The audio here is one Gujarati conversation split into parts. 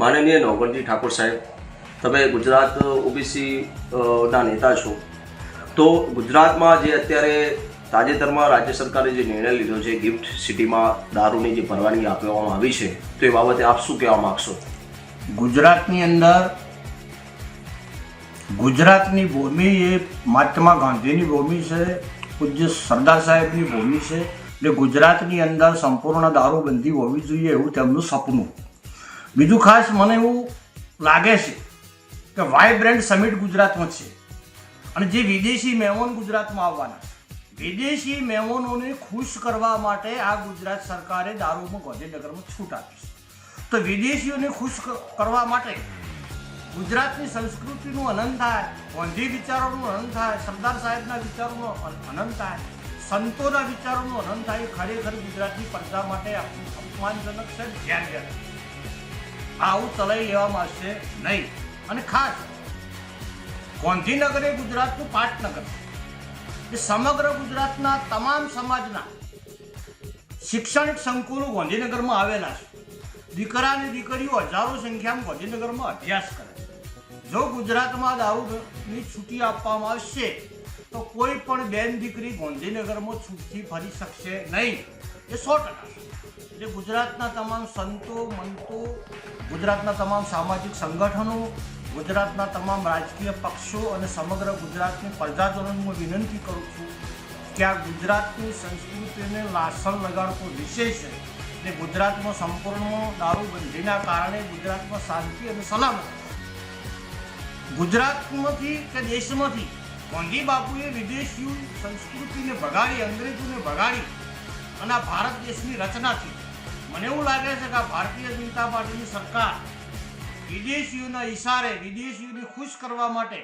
માનનીય નવગણજી ઠાકોર સાહેબ, તમે ગુજરાત ઓબીસી ના નેતા છો. તો ગુજરાતમાં જે અત્યારે તાજેતરમાં રાજ્ય સરકારે જે નિર્ણય લીધો છે, ગિફ્ટ સિટીમાં દારૂની જે પરવાનગી આપવામાં આવી છે, તો એ બાબતે આપ શું કહેવા માગશો? ગુજરાતની અંદર ગુજરાતની ભૂમિ એ મહાત્મા ગાંધીની ભૂમિ છે, પૂજ્ય સરદાર સાહેબની ભૂમિ છે, એટલે ગુજરાતની અંદર સંપૂર્ણ દારૂબંધી હોવી જોઈએ એવું તેમનું સપનું. બીજું ખાસ મને એવું લાગે છે કે વાઇબ્રન્ટ સમિટ ગુજરાતમાં છે. અને જે વિદેશી મહેમાન ગુજરાતમાં આવવાના વિદેશી મહેમાનોને ખુશ કરવા માટે આ ગુજરાત સરકારે દારૂમાં ગાંધીનગરમાં છૂટ આપી છે. તો વિદેશીઓને ખુશ કરવા માટે ગુજરાતની સંસ્કૃતિનું અનંત થાય, ગાંધી વિચારોનું અનંત થાય, સરદાર સાહેબના વિચારોનો અનંત થાય, સંતોના વિચારોનું અનંત થાય ખરેખર ગુજરાતની પ્રજા માટે આપણું અપમાનજનક છે, ધ્યાન ધ્યાન આવું ચલાવી લેવામાં આવશે નહીં. અને ખાસ, ગાંધીનગર એ ગુજરાતનું પાટનગર, એ સમગ્ર ગુજરાતના તમામ સમાજના શૈક્ષણિક સંકુલો ગાંધીનગરમાં આવેલા છે. દીકરા અને દીકરીઓ હજારો સંખ્યામાં ગાંધીનગરમાં અભ્યાસ કરે છે. જો ગુજરાતમાં દારૂની છૂટી આપવામાં આવશે, તો કોઈ પણ બેન દીકરી ગાંધીનગરમાં છૂટથી ફરી શકશે નહીં. એ સો ટકા. એટલે ગુજરાતના તમામ સંતો, મંતો ગુજરાતના તમામ સામાજિક સંગઠનો, ગુજરાતના તમામ રાજકીય પક્ષો અને સમગ્ર ગુજરાતની પ્રજાજનોને વિનંતી કરું છું કે આ ગુજરાતની સંસ્કૃતિને લાસણ લગાડતો વિષય છે ને ગુજરાતમાં સંપૂર્ણ દારૂબંધીના કારણે ગુજરાતમાં શાંતિ અને સલામત ગુજરાતમાંથી કે દેશમાંથી ગાંધી બાપુએ વિદેશીઓ સંસ્કૃતિને ભગાડી, અંગ્રેજોને ભગાડી અને ભારત દેશની રચના થઈ મને એવું લાગે છે કે ભારતીય જનતા પાર્ટીની સરકાર વિદેશીઓના ઈશારે વિદેશીઓને ખુશ કરવા માટે,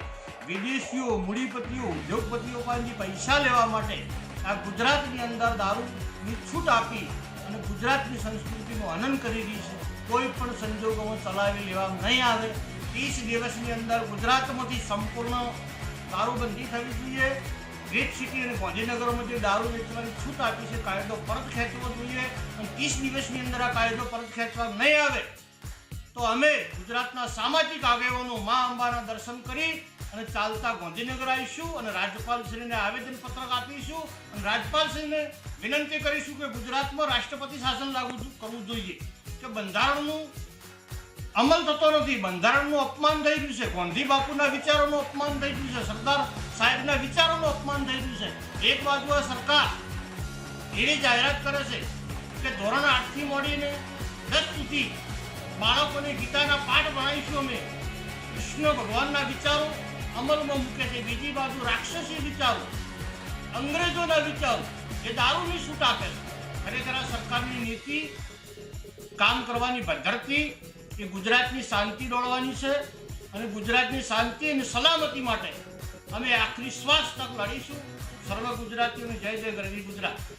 વિદેશીઓ, મૂડીપતિઓ, ઉદ્યોગપતિઓ પાસેથી પૈસા લેવા માટે આ ગુજરાતની અંદર દારૂની છૂટ આપી અને ગુજરાતની સંસ્કૃતિનું હનન કરી રહી છે. કોઈ પણ સંજોગોમાં ચલાવી લેવા નહીં આવે. ત્રીસ દિવસની અંદર ગુજરાતમાંથી સંપૂર્ણ દારૂબંધી થવી જોઈએ. ગેટ સિટી અને ગાંધીનગરમાં જે દારૂ વેચવાની છૂટ આપી છે, કાયદો પરત ખેંચવો જોઈએ અને ત્રીસ દિવસની અંદર આ કાયદો પરત ખેંચવા નહીં આવે, તો અમે ગુજરાતના સામાજિક આગેવાનો મા અંબાના દર્શન કરી અને ચાલતા ગાંધીનગર આવીશું અને રાજ્યપાલશ્રીને આવેદનપત્રક આપીશું અને રાજ્યપાલશ્રીને વિનંતી કરીશું કે ગુજરાતમાં રાષ્ટ્રપતિ શાસન લાગુ કરવું જોઈએ. કે બંધારણનું અમલ થતો નથી. બંધારણનું અપમાન થઈ રહ્યું છે. ગાંધી બાપુના વિચારોનું અપમાન થઈ રહ્યું છે. સરદાર સાહેબના વિચારોનું અપમાન થઈ રહ્યું છે. એક બાજુ આ સરકાર એવી જાહેરાત કરે છે કે ધોરણ આઠથી મળીને દસ સુધી બાળકોને ગીતાના પાઠ ભણાવીશું અમે. કૃષ્ણ ભગવાનના વિચારો અમલમાં મૂકે છે. બીજી બાજુ રાક્ષસી વિચારો, અંગ્રેજોના વિચારો, એ દારૂની છૂટ આપે છે. ખરેખર આ સરકારની નીતિ કામ કરવાની પદ્ધતિ એ ગુજરાતની શાંતિ દોડવાની છે અને ગુજરાતની શાંતિ અને સલામતી માટે અમે આખરી શ્વાસ તક લડીશું સર્વ ગુજરાતીઓને જય જય ગરવી ગુજરાત.